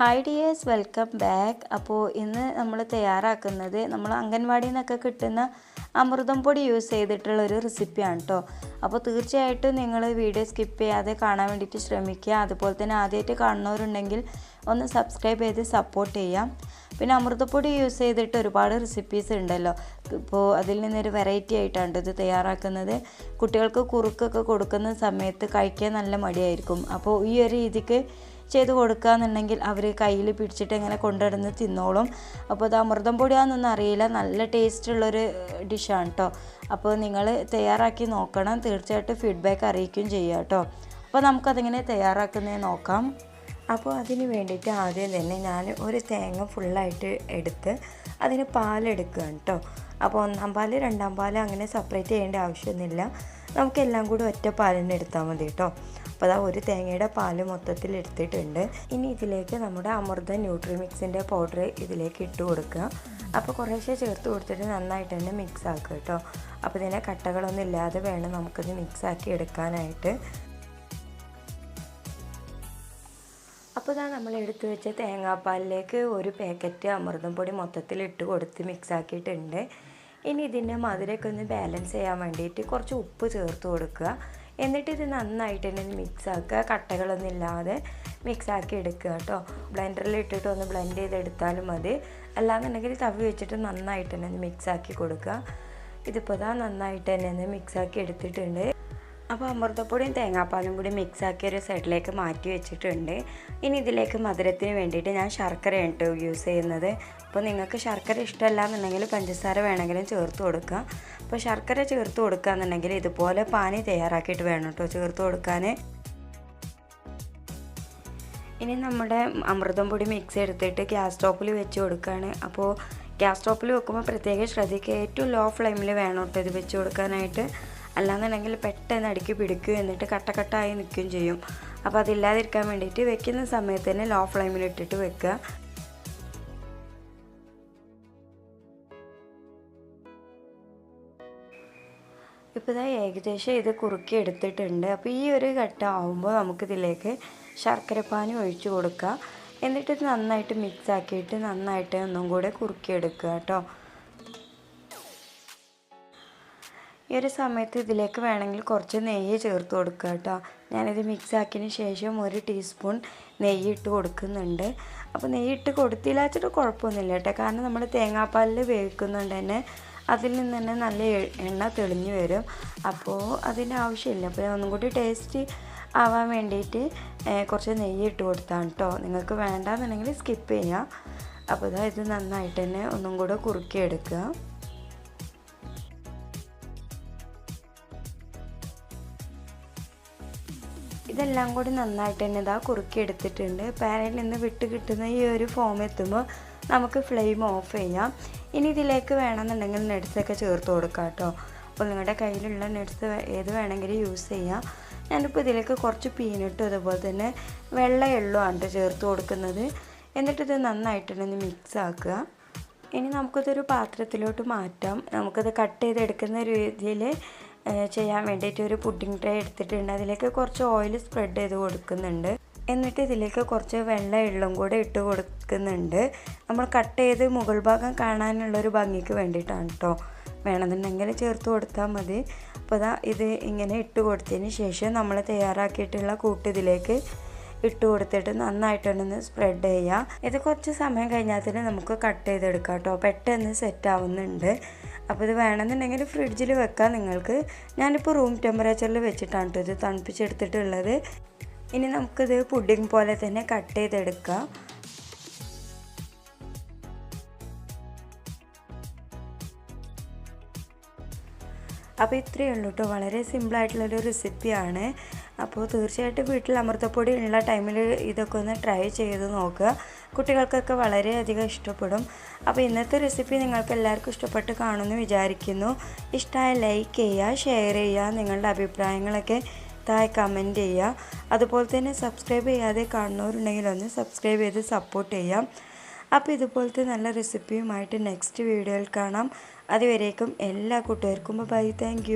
Hi dears welcome back അപ്പോൾ ഇന്ന് നമ്മൾ തയ്യാറാക്കുന്നത് നമ്മൾ അംഗൻവാടിയിൽ നിന്നൊക്കെ കിട്ടുന്ന അമൃതം പൊടി യൂസ് ചെയ്തിട്ടുള്ള ഒരു റെസിപ്പിയാണ് കേട്ടോ അപ്പോൾ തീർച്ചയായിട്ടും നിങ്ങൾ വീഡിയോ സ്കിപ്പ് ചെയ്യാതെ കാണാൻ വേണ്ടിയിട്ട് ശ്രമിക്കുക. അതുപോലെ തന്നെ ആദ്യമായിട്ട് കാണുന്നവരുണ്ടെങ്കിൽ ഒന്ന് സബ്സ്ക്രൈബ് ചെയ്ത് സപ്പോർട്ട് ചെയ്യാം. പിന്നെ അമൃതപ്പൊടി യൂസ് ചെയ്തിട്ട് ഒരുപാട് റെസിപ്പീസ് ഉണ്ടല്ലോ. ഇപ്പോൾ അതിൽ നിന്നൊരു വെറൈറ്റി ആയിട്ടാണ് ഇത് തയ്യാറാക്കുന്നത്. കുട്ടികൾക്ക് കുറുക്കൊക്കെ കൊടുക്കുന്ന സമയത്ത് കഴിക്കാൻ നല്ല മടിയായിരിക്കും. അപ്പോൾ ഈ ഒരു രീതിക്ക് ചെയ്ത് കൊടുക്കുകയെന്നുണ്ടെങ്കിൽ അവർ കയ്യിൽ പിടിച്ചിട്ട് ഇങ്ങനെ കൊണ്ടുനടന്ന് തിന്നോളും. അപ്പോൾ ഇത് അമൃതം പൊടിയാണെന്നൊന്നും അറിയില്ല. നല്ല ടേസ്റ്റുള്ളൊരു ഡിഷാണ് കേട്ടോ അപ്പോൾ നിങ്ങൾ തയ്യാറാക്കി നോക്കണം. തീർച്ചയായിട്ടും ഫീഡ്ബാക്ക് അറിയിക്കുകയും ചെയ്യുക കേട്ടോ അപ്പോൾ നമുക്കതെങ്ങനെ തയ്യാറാക്കുന്നത് നോക്കാം. അപ്പോൾ അതിന് വേണ്ടിയിട്ട് ആദ്യം തന്നെ ഞാൻ ഒരു തേങ്ങ ഫുള്ളായിട്ട് എടുത്ത് അതിന് പാലെടുക്കുകയാണ് കേട്ടോ അപ്പോൾ ഒന്നാം പാൽ രണ്ടാം പാൽ അങ്ങനെ സെപ്പറേറ്റ് ചെയ്യേണ്ട ആവശ്യമൊന്നുമില്ല. നമുക്കെല്ലാം കൂടി ഒറ്റ പാലിന് എടുത്താൽ മതി കേട്ടോ. അപ്പോൾ അതാ ഒരു തേങ്ങയുടെ പാൽ മൊത്തത്തിൽ എടുത്തിട്ടുണ്ട്. ഇനി ഇതിലേക്ക് നമ്മുടെ അമൃത ന്യൂട്രി മിക്സിന്റെ പൗഡർ ഇതിലേക്ക് ഇട്ട് കൊടുക്കുക. അപ്പോൾ കുറേശ്ശെ ചേർത്ത് കൊടുത്തിട്ട് നന്നായിട്ട് തന്നെ മിക്സ് ആക്കുക കേട്ടോ. അപ്പോൾ ഇതിനെ കട്ടകളൊന്നും ഇല്ലാതെ വേണം നമുക്കിത് മിക്സ് ആക്കി എടുക്കാനായിട്ട്. അപ്പോൾ ഇതാ നമ്മൾ എടുത്തു വെച്ച തേങ്ങാപ്പാലിലേക്ക് ഒരു പാക്കറ്റ് അമൃതം പൊടി മൊത്തത്തിൽ ഇട്ട് കൊടുത്ത് മിക്സ് ആക്കിയിട്ടുണ്ട്. ഇനി ഇതിന്റെ മധുരമൊക്കെ ഒന്ന് ബാലൻസ് ചെയ്യാൻ വേണ്ടിയിട്ട് കുറച്ച് ഉപ്പ് ചേർത്ത് കൊടുക്കുക. എന്നിട്ട് ഇത് നന്നായിട്ട് തന്നെ മിക്സ് ആക്കുക. കട്ടകളൊന്നും ഇല്ലാതെ മിക്സ് ആക്കി എടുക്കുക കേട്ടോ. ബ്ലെൻഡറിൽ ഇട്ടിട്ട് ഒന്ന് ബ്ലെൻഡ് ചെയ്തെടുത്താലും മതി. അല്ലാന്നുണ്ടെങ്കിൽ തവി വെച്ചിട്ട് നന്നായിട്ട് തന്നെ മിക്സ് ആക്കി കൊടുക്കുക. ഇതിപ്പോൾ ഇതാ നന്നായിട്ട് തന്നെ മിക്സ് ആക്കി എടുത്തിട്ടുണ്ട്. അപ്പോൾ അമൃതപ്പൊടിയും തേങ്ങാപ്പാലും കൂടി മിക്സ് ആക്കി ഒരു സൈഡിലേക്ക് മാറ്റി വെച്ചിട്ടുണ്ട്. ഇനി ഇതിലേക്ക് മധുരത്തിന് വേണ്ടിയിട്ട് ഞാൻ ശർക്കരയാണ് കേട്ടോ യൂസ് ചെയ്യുന്നത്. അപ്പോൾ നിങ്ങൾക്ക് ശർക്കര ഇഷ്ടമല്ല എന്നുണ്ടെങ്കിൽ പഞ്ചസാര വേണമെങ്കിലും ചേർത്ത് കൊടുക്കുക. അപ്പോൾ ശർക്കര ചേർത്ത് കൊടുക്കുക എന്നുണ്ടെങ്കിൽ ഇതുപോലെ പാനി തയ്യാറാക്കിയിട്ട് വേണം കേട്ടോ ചേർത്ത് കൊടുക്കാൻ. ഇനി നമ്മുടെ അമൃതം പൊടി മിക്സ് എടുത്തിട്ട് ഗ്യാസ് സ്റ്റോപ്പിൽ വെച്ച് കൊടുക്കുകയാണ്. അപ്പോൾ ഗ്യാസ് സ്റ്റോപ്പിൽ വെക്കുമ്പോൾ പ്രത്യേകം ശ്രദ്ധിക്കുക. ഏറ്റവും ലോ ഫ്ലെയിമിൽ വേണം കേട്ടോ ഇത് വെച്ച് കൊടുക്കാനായിട്ട്. അല്ലാന്നുണ്ടെങ്കിൽ പെട്ടെന്ന് അടുക്കി പിടിക്കുക എന്നിട്ട് കട്ടക്കട്ടായി നിൽക്കുകയും ചെയ്യും. അപ്പോൾ അതില്ലാതിരിക്കാൻ വേണ്ടിയിട്ട് വെക്കുന്ന സമയത്ത് തന്നെ ലോ ഫ്ലെയിമിൽ ഇട്ടിട്ട് വെക്കുക. ഇപ്പോൾ ഇതാ ഏകദേശം ഇത് കുറുക്കി എടുത്തിട്ടുണ്ട്. അപ്പോൾ ഈ ഒരു ഘട്ടം ആകുമ്പോൾ നമുക്കിതിലേക്ക് ശർക്കരപ്പാനി ഒഴിച്ചു കൊടുക്കുക. എന്നിട്ട് നന്നായിട്ട് മിക്സ് ആക്കിയിട്ട് നന്നായിട്ട് ഒന്നും കൂടെ കുറുക്കിയെടുക്കുക കേട്ടോ. ഈ ഒരു സമയത്ത് ഇതിലേക്ക് വേണമെങ്കിൽ കുറച്ച് നെയ്യ് ചേർത്ത് കൊടുക്കുക കേട്ടോ. ഞാനിത് മിക്സ് ആക്കിയതിന് ശേഷം ഒരു ടീസ്പൂൺ നെയ്യ് ഇട്ട് കൊടുക്കുന്നുണ്ട്. അപ്പോൾ നെയ്യ് ഇട്ട് കൊടുത്തില്ലാച്ചിട്ട് കുഴപ്പമൊന്നുമില്ല കേട്ടോ. കാരണം നമ്മൾ തേങ്ങാപ്പാലിൽ വേവിക്കുന്നുണ്ട് തന്നെ അതിൽ നിന്ന് തന്നെ നല്ല എണ്ണ തെളിഞ്ഞു വരും. അപ്പോൾ അതിന്റെ ആവശ്യമില്ല. അപ്പോൾ ഒന്നും കൂടി ടേസ്റ്റ് ആവാൻ വേണ്ടിയിട്ട് കുറച്ച് നെയ്യ് ഇട്ട് കൊടുത്താണ് കേട്ടോ. നിങ്ങൾക്ക് വേണ്ടാന്നുണ്ടെങ്കിൽ സ്കിപ്പ് ചെയ്യാം. അപ്പോൾ ഇതാ ഇത് നന്നായിട്ട് തന്നെ ഒന്നും കൂടെ കുറുക്കിയെടുക്കുക. ഇതെല്ലാം കൂടി നന്നായിട്ട് തന്നെ ഇതാ കുറുക്കി എടുത്തിട്ടുണ്ട് പാനിൽ നിന്ന് വിട്ട് കിട്ടുന്ന ഈ ഒരു ഫോം എത്തുമ്പോൾ നമുക്ക് ഫ്ലെയിം ഓഫ് ചെയ്യാം. ഇനി ഇതിലേക്ക് വേണമെന്നുണ്ടെങ്കിൽ നെഡ്സൊക്കെ ചേർത്ത് കൊടുക്കാം കേട്ടോ. അപ്പോൾ നിങ്ങളുടെ കയ്യിലുള്ള നെഡ്സ് ഏത് വേണമെങ്കിലും യൂസ് ചെയ്യാം. ഞാനിപ്പോൾ ഇതിലേക്ക് കുറച്ച് പീനട്ടും അതുപോലെ തന്നെ വെള്ള എള്ളുമാണ് ചേർത്ത് കൊടുക്കുന്നത്. എന്നിട്ടിത് നന്നായിട്ടൊന്ന് മിക്സ് ആക്കുക. ഇനി നമുക്കിതൊരു പാത്രത്തിലോട്ട് മാറ്റാം. നമുക്കത് കട്ട് ചെയ്തെടുക്കുന്ന രീതിയിൽ ചെയ്യാൻ വേണ്ടിയിട്ട് ഒരു പുഡിംഗ് ട്രേ എടുത്തിട്ടുണ്ട്. അതിലേക്ക് കുറച്ച് ഓയിൽ സ്പ്രെഡ് ചെയ്ത് കൊടുക്കുന്നുണ്ട്. എന്നിട്ട് ഇതിലേക്ക് കുറച്ച് വെള്ള എള്ളും കൂടെ ഇട്ട് കൊടുക്കുന്നുണ്ട്. നമ്മൾ കട്ട് ചെയ്ത് മുകൾ ഭാഗം കാണാനുള്ളൊരു ഭംഗിക്ക് വേണ്ടിയിട്ടാണ് കേട്ടോ വേണമെന്നുണ്ടെങ്കിൽ ചേർത്ത് കൊടുത്താൽ മതി. അപ്പോൾ ഇതാ ഇങ്ങനെ ഇട്ട് കൊടുത്തതിന് ശേഷം നമ്മൾ തയ്യാറാക്കിയിട്ടുള്ള കൂട്ട് ഇതിലേക്ക് ഇട്ട് കൊടുത്തിട്ട് നന്നായിട്ടൊന്ന് സ്പ്രെഡ് ചെയ്യാം. ഇത് കുറച്ച് സമയം കഴിഞ്ഞാൽ തന്നെ നമുക്ക് കട്ട് ചെയ്തെടുക്കാം കേട്ടോ. പെട്ടെന്ന് സെറ്റ് ആവുന്നുണ്ട്. അപ്പോൾ ഇത് വേണമെന്നുണ്ടെങ്കിൽ ഫ്രിഡ്ജിൽ വെക്കാം. നിങ്ങൾക്ക് ഞാനിപ്പോൾ റൂം ടെമ്പറേച്ചറിൽ വെച്ചിട്ടാണ് കേട്ടോ ഇത് തണുപ്പിച്ചെടുത്തിട്ടുള്ളത്. ഇനി നമുക്കിത് പുഡിംഗ് പോലെ തന്നെ കട്ട് ചെയ്തെടുക്കാം. അപ്പോൾ ഇത്രയേ ഉള്ളൂ കേട്ടോ വളരെ സിമ്പിളായിട്ടുള്ളൊരു റെസിപ്പിയാണ് അപ്പോൾ തീർച്ചയായിട്ടും വീട്ടിൽ അമൃതപ്പൊടി ഉള്ള ടൈമിൽ ഇതൊക്കെ ഒന്ന് ട്രൈ ചെയ്ത് നോക്കുക. കുട്ടികൾക്കൊക്കെ വളരെയധികം ഇഷ്ടപ്പെടും. അപ്പോൾ ഇന്നത്തെ റെസിപ്പി നിങ്ങൾക്ക് എല്ലാവർക്കും ഇഷ്ടപ്പെട്ട് കാണുമെന്ന് വിചാരിക്കുന്നു. ഇഷ്ടമായ ലൈക്ക് ചെയ്യുക ഷെയർ ചെയ്യുക നിങ്ങളുടെ അഭിപ്രായങ്ങളൊക്കെ താഴെ കമന്റ് ചെയ്യുക. അതുപോലെ തന്നെ സബ്സ്ക്രൈബ് ചെയ്യാതെ കാണുന്നവരുണ്ടെങ്കിൽ ഒന്ന് സബ്സ്ക്രൈബ് ചെയ്ത് സപ്പോർട്ട് ചെയ്യാം അപ്പോൾ ഇതുപോലത്തെ നല്ല റെസിപ്പിയുമായിട്ട് നെക്സ്റ്റ് വീഡിയോയിൽ കാണാം. അതുവരേക്കും എല്ലാ കൂട്ടുകാർക്കും ബൈ താങ്ക്